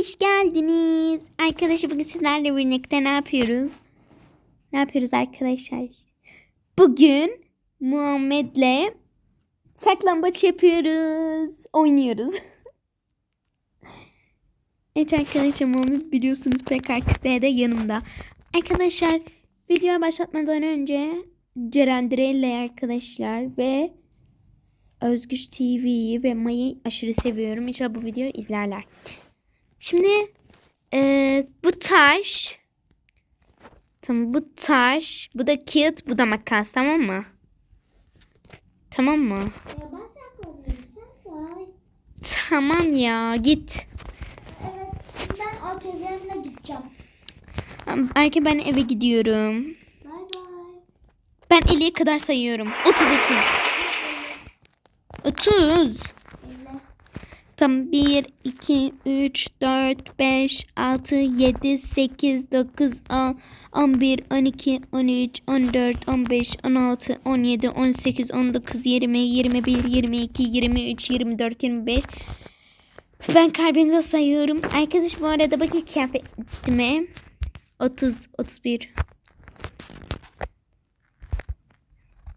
hoş geldiniz. Arkadaşlar bugün sizlerle birlikte ne yapıyoruz? Ne yapıyoruz arkadaşlar? Bugün Muhammed'le saklambaç yapıyoruz. Oynuyoruz. evet arkadaşlar Muhammed biliyorsunuz PKX'de de yanımda. Arkadaşlar videoya başlatmadan önce Ceren Direlli arkadaşlar ve Özgüç TV'yi ve May'ı aşırı seviyorum. İnşallah bu videoyu izlerler. Şimdi eee, bu taş tamam bu taş bu da kağıt bu da makas tamam mı? Tamam mı? Ya ben saklanıyorum sen say. Tamam ya git. Evet ben ATV'mle gideceğim. Erke ben eve gidiyorum. Bay bay. Ben 50'ye kadar sayıyorum. 30 30. 30. Tamam 1, 2, 3, 4, 5, 6, 7, 8, 9, 10, 11, 12, 13, 14, 15, 16, 17, 18, 19, 20, 21, 22, 23, 24, 25. Ben kalbimde sayıyorum. Arkadaş bu arada bakın kıyafetime. 30, 31.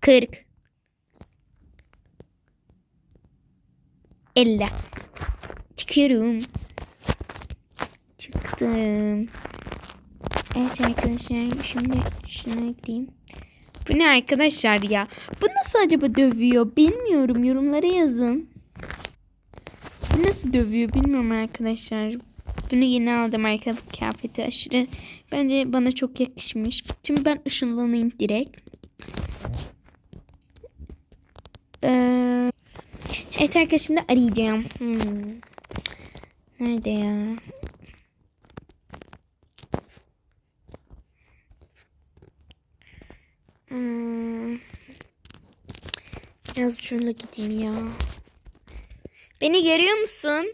40. 50. Çıkıyorum. Çıktım. Evet arkadaşlar şimdi şuna gideyim. Bu ne arkadaşlar ya? Bu nasıl acaba dövüyor? Bilmiyorum. Yorumlara yazın. Bu nasıl dövüyor bilmiyorum arkadaşlar. Bunu yeni aldım arkadaşlar kıyafeti aşırı. Bence bana çok yakışmış. Şimdi ben ışınlanayım direkt. Ee, evet arkadaşlar şimdi arayacağım. Hmm. Nerede ya? Hmm. Biraz şurada gideyim ya. Beni görüyor musun?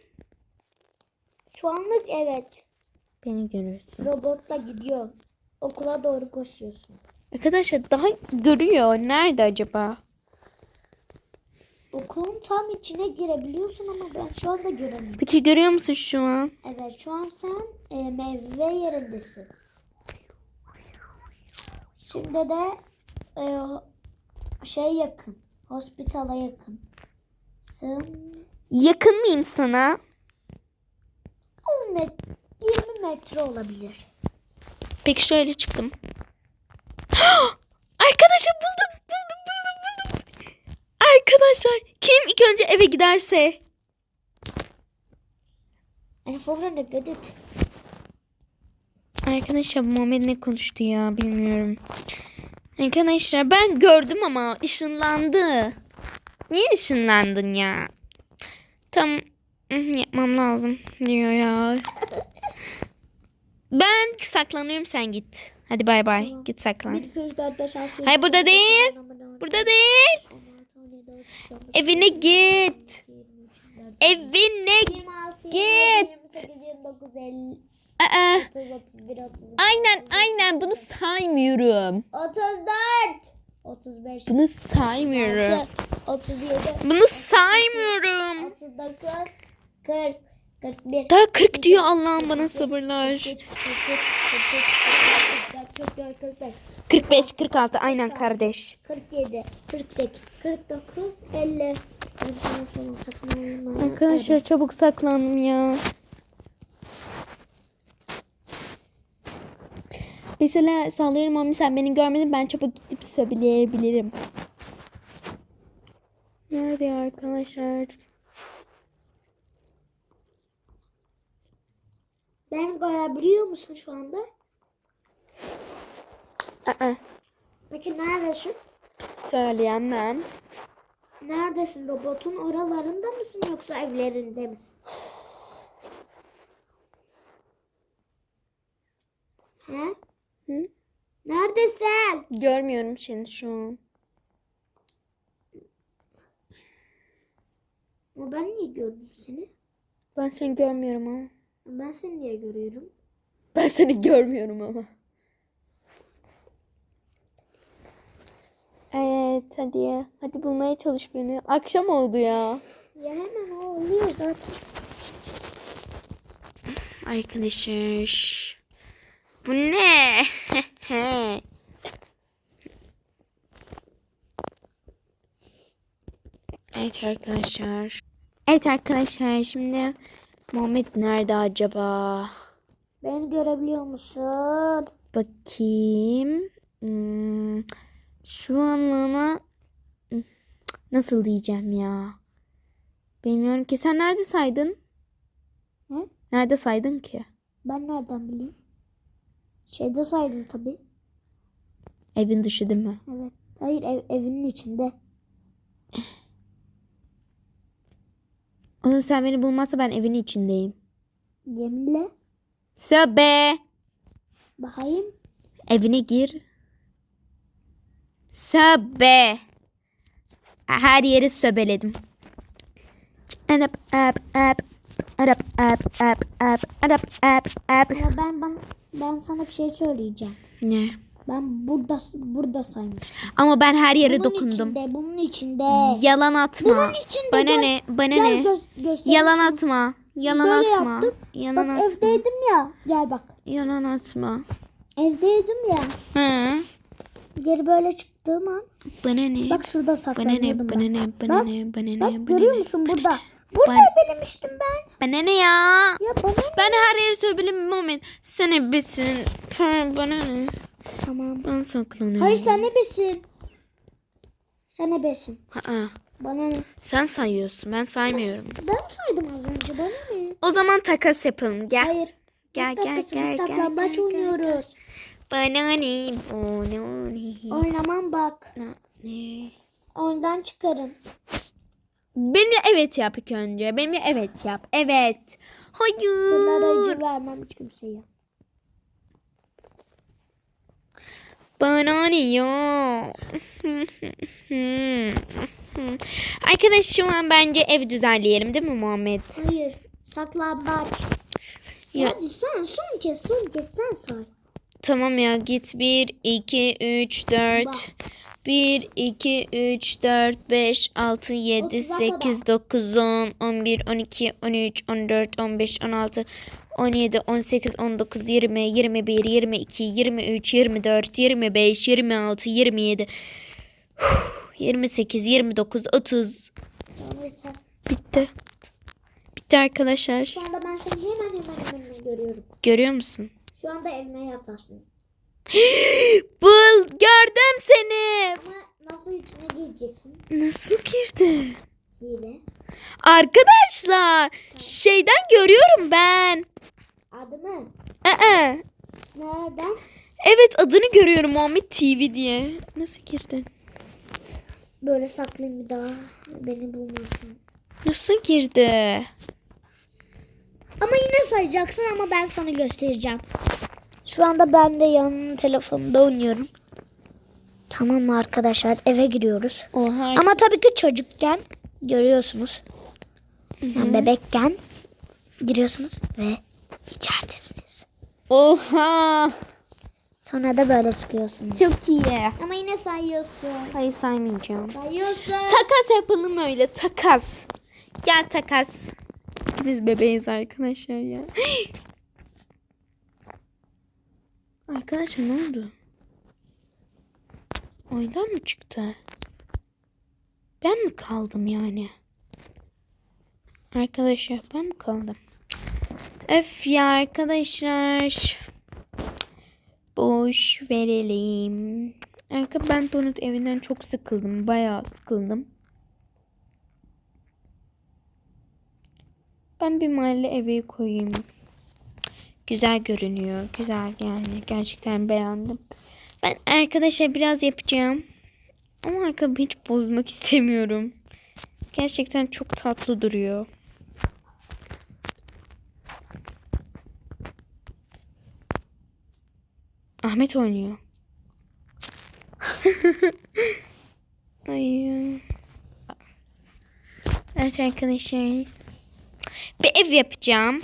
Şu anlık evet. Beni görüyorsun. Robotla gidiyor. Okula doğru koşuyorsun. Arkadaşlar daha görüyor. Nerede acaba? Okulun tam içine girebiliyorsun ama ben şu anda göremiyorum. Peki görüyor musun şu an? Evet şu an sen e, meyve yerindesin. Şimdi de e, şey yakın. Hospitala yakın. Sen Yakın mıyım sana? 10 met 20 metre olabilir. Peki şöyle çıktım. Buldum buldum. Arkadaşlar kim ilk önce eve giderse. Vorrunde gedet. Arkadaşlar Muhammed ne konuştu ya bilmiyorum. Arkadaşlar ben gördüm ama ışınlandı. Niye ışınlandın ya? Tam yapmam lazım diyor ya. Ben saklanıyorum sen git. Hadi bay bay. Tamam. Git saklan. 1, 2, 3, 4, 5, 6, Hayır, burada değil. Burada değil. Evine git. Evine 26, Git. 28, 29, 50, Aa, 30, 31, 32. aynen aynen bunu saymıyorum. 34 35 Bunu saymıyorum. 37 Bunu saymıyorum. 39 40 41 Daha 40 diyor Allah'ım bana sabırlar. 43 44 45 45 46 aynen kardeş. 47 48 49 50 Arkadaşlar çabuk saklandım ya. Mesela sallıyorum ama sen beni görmedin ben çabuk gidip söyleyebilirim. Nerede arkadaşlar? Ben görebiliyor musun şu anda? Aa, Peki neredesin? söyleyemem. Neredesin robotun oralarında mısın yoksa evlerinde misin? He? Hı? Neredesin? Görmüyorum seni şu an. Ama ben niye gördüm seni? Ben seni görmüyorum ama. Ben seni niye görüyorum? Ben seni görmüyorum ama. Evet hadi. Hadi bulmaya çalış beni. Akşam oldu ya. Ya hemen o oluyor zaten. Arkadaşlar. Bu ne? evet arkadaşlar. Evet arkadaşlar şimdi Muhammed nerede acaba? Beni görebiliyor musun? Bakayım. Hmm, şu anlığına nasıl diyeceğim ya? Bilmiyorum ki. Sen nerede saydın? Ne? Nerede saydın ki? Ben nereden bileyim? Şeyde saydım tabii. Evin dışı değil mi? Evet. Hayır ev, evinin içinde. Oğlum sen beni bulmazsa ben evin içindeyim. Yeminle. Söbe. Bakayım. Evine gir. Söbe. Her yeri söbeledim. Arap ap ap. Arap ap ap ap. Arap ap ap. Ama ben, ben, ben sana bir şey söyleyeceğim. Ne? Ben burada burada saymıştım. Ama ben her yere bunun dokundum. içinde, bunun içinde. Yalan atma. Bunun içinde. Bana gel- ne? Bana Gel ne? göz. Yalan atma. Yalan Böyle atma. yaptım. Yalan Bak atma. evdeydim ya. Gel bak. Yalan atma. Evdeydim ya. Hı. Geri böyle çıktığım an. Bana ne? Bak şurada Bana saklanıyordum ne? ben. Bana ne? Bana ne? Bana ne? Bak Bana görüyor ne? musun burada? Burada Ben- ebelemiştim ben. Bana ne ya? Ya bana ne? Ben her yeri söyleyeyim Muhammed. Sen ebesin. Ha, bana ne? Tamam. Ben saklanıyorum. Hayır sen ebesin. Sen ebesin. Ha, Bana ne? sen sayıyorsun. Ben saymıyorum. Ben saydım az önce bana ne? O zaman takas yapalım. Gel. Hayır. Gel gel gel gel. saklambaç gel, oynuyoruz. Bana ne? Bana ne? Oynamam bak. Ne? Ondan çıkarın. Benimle evet yap ilk önce. Benimle evet yap. Evet. Hayır. acı vermem hiç kimseye. Bana ne ya? Arkadaş şu an bence ev düzenleyelim değil mi Muhammed? Hayır. Saklambaç. Ya. Hadi sen son kez son kez sen say. Tamam ya git 1, 2, 3, 4. Bak. 1, 2, 3, 4, 5, 6, 7, Otuza 8, 9, 10, 11, 12, 13, 14, 15, 16, 17, 18, 19, 20, 21, 22, 23, 24, 25, 26, 27, 28, 29, 30. Tamam sen. Bitti. Bitti arkadaşlar. Şu anda ben seni hemen hemen hemen görüyorum. Görüyor musun? Şu anda evime yaklaştım. Bul gördüm seni. Ama nasıl içine gireceksin? Nasıl girdi? Hile. Arkadaşlar şeyden görüyorum ben. Adı mı? Aa, Nereden? evet adını görüyorum Muhammed TV diye. Nasıl girdin? Böyle saklayayım bir daha. Beni bulmasın. Nasıl girdi? Ama yine sayacaksın ama ben sana göstereceğim. Şu anda ben de yanının telefonunda oynuyorum. Tamam arkadaşlar eve giriyoruz. Oha. Ama tabii ki çocukken görüyorsunuz. Yani bebekken giriyorsunuz ve içeridesiniz. Oha. Sonra da böyle çıkıyorsunuz. Çok iyi. Ama yine sayıyorsun. Hayır saymayacağım. Sayıyorsun. Takas yapalım öyle takas. Gel takas. Biz bebeğiz arkadaşlar ya. Arkadaşlar ne oldu? Oyundan mı çıktı? Ben mi kaldım yani? Arkadaşlar ben mi kaldım? Öf ya arkadaşlar. Boş verelim. Arka ben Donut evinden çok sıkıldım. Bayağı sıkıldım. Ben bir mahalle evi koyayım. Güzel görünüyor. Güzel yani. Gerçekten beğendim. Ben arkadaşa biraz yapacağım. Ama arkamı hiç bozmak istemiyorum. Gerçekten çok tatlı duruyor. Ahmet oynuyor. Ay. Evet arkadaşlar. Bir ev yapacağım.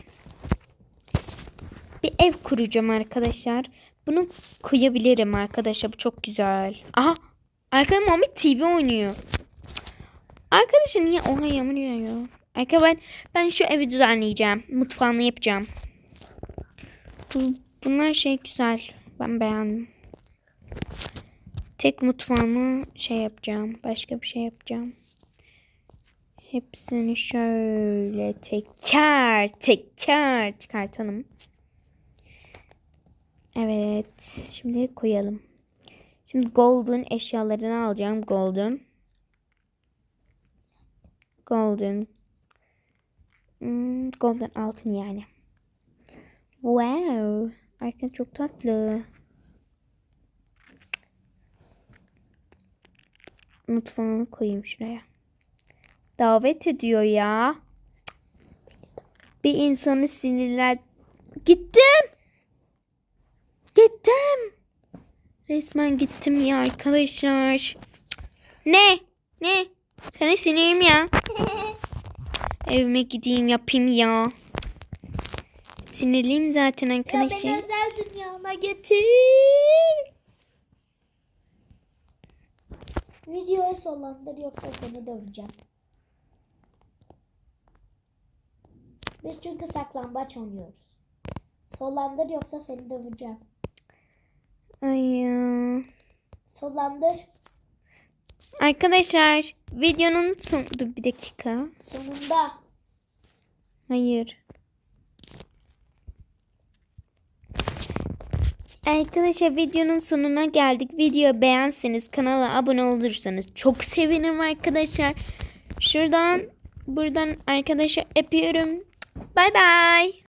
Bir ev kuracağım arkadaşlar. Bunu koyabilirim arkadaşlar. Bu çok güzel. Aha. Arkada Muhammed TV oynuyor. Arkadaşlar niye oha yağmur yağıyor? Arka ben ben şu evi düzenleyeceğim. Mutfağını yapacağım. Bu- Bunlar şey güzel. Ben beğendim. Tek mutfağımı şey yapacağım. Başka bir şey yapacağım. Hepsini şöyle teker teker çıkartalım. Evet. Şimdi koyalım. Şimdi golden eşyalarını alacağım. Golden. Golden. Hmm, golden altın yani. Wow. Arkan çok tatlı. Mutfağını koyayım şuraya. Davet ediyor ya. Bir insanı sinirler... Gittim. Gittim. Resmen gittim ya arkadaşlar. Ne? Ne? Sana sinirim ya. Evime gideyim yapayım ya. Sinirliyim zaten Ya arkadaşlar. beni özel dünyama getir. Videoyu sonlandır yoksa seni döveceğim. Biz çünkü saklambaç oynuyoruz. Sonlandır yoksa seni döveceğim. Ay ya. Sonlandır. Arkadaşlar videonun son... Dur bir dakika. Sonunda. Hayır. Arkadaşlar videonun sonuna geldik. Video beğenseniz kanala abone olursanız çok sevinirim arkadaşlar. Şuradan buradan arkadaşlar öpüyorum. Bay bay.